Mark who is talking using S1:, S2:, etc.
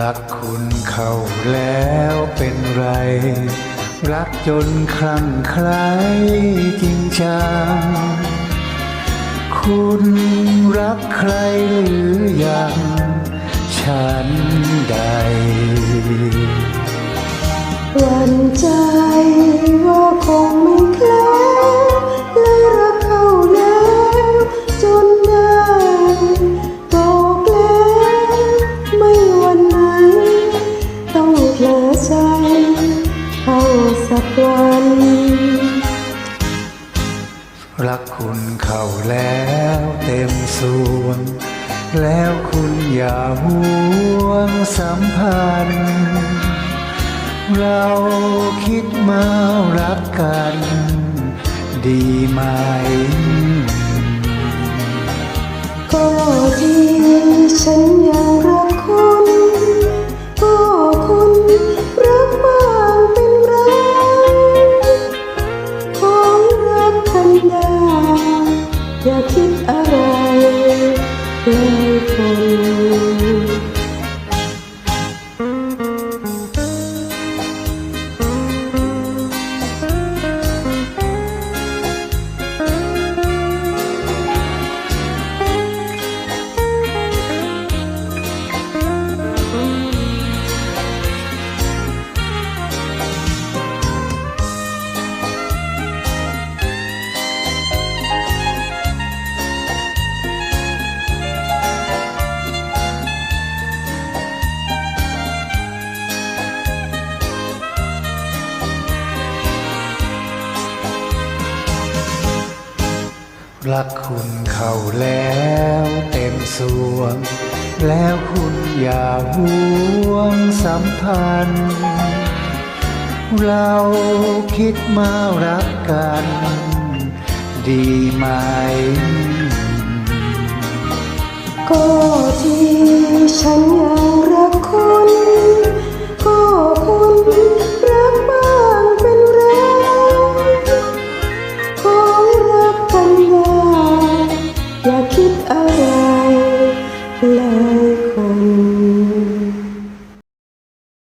S1: รักคุณเขาแล้วเป็นไร รักจนคลั่งไคล้จริงจัง คุณรักใครหรือยัง ฉันใด
S2: หวั่นใจว่าคงไม่แคล้วและรักเขาแล้วจนได้บอกแล้วไม่วันไหน ต้องเผลอใจเข้าสักวัน
S1: รักคุณเขาแล้วเต็มส่วงแล้วคุณอย่าห่วงสัมพันธ์ เราคิดมารักกัน ดีไหม
S2: ก็ที่ฉันยังรักคุณก็คุณรักบ้างเป็นไรของรักธรรมดาอย่าคิดอะไรเลยคน
S1: รักคุณเข้าแล้วเต็มส่วง แล้วคุณอย่าห่วงสัมพันธ์ เราคิดมารักกัน ดีไหม
S2: ก็ที่ฉันยัง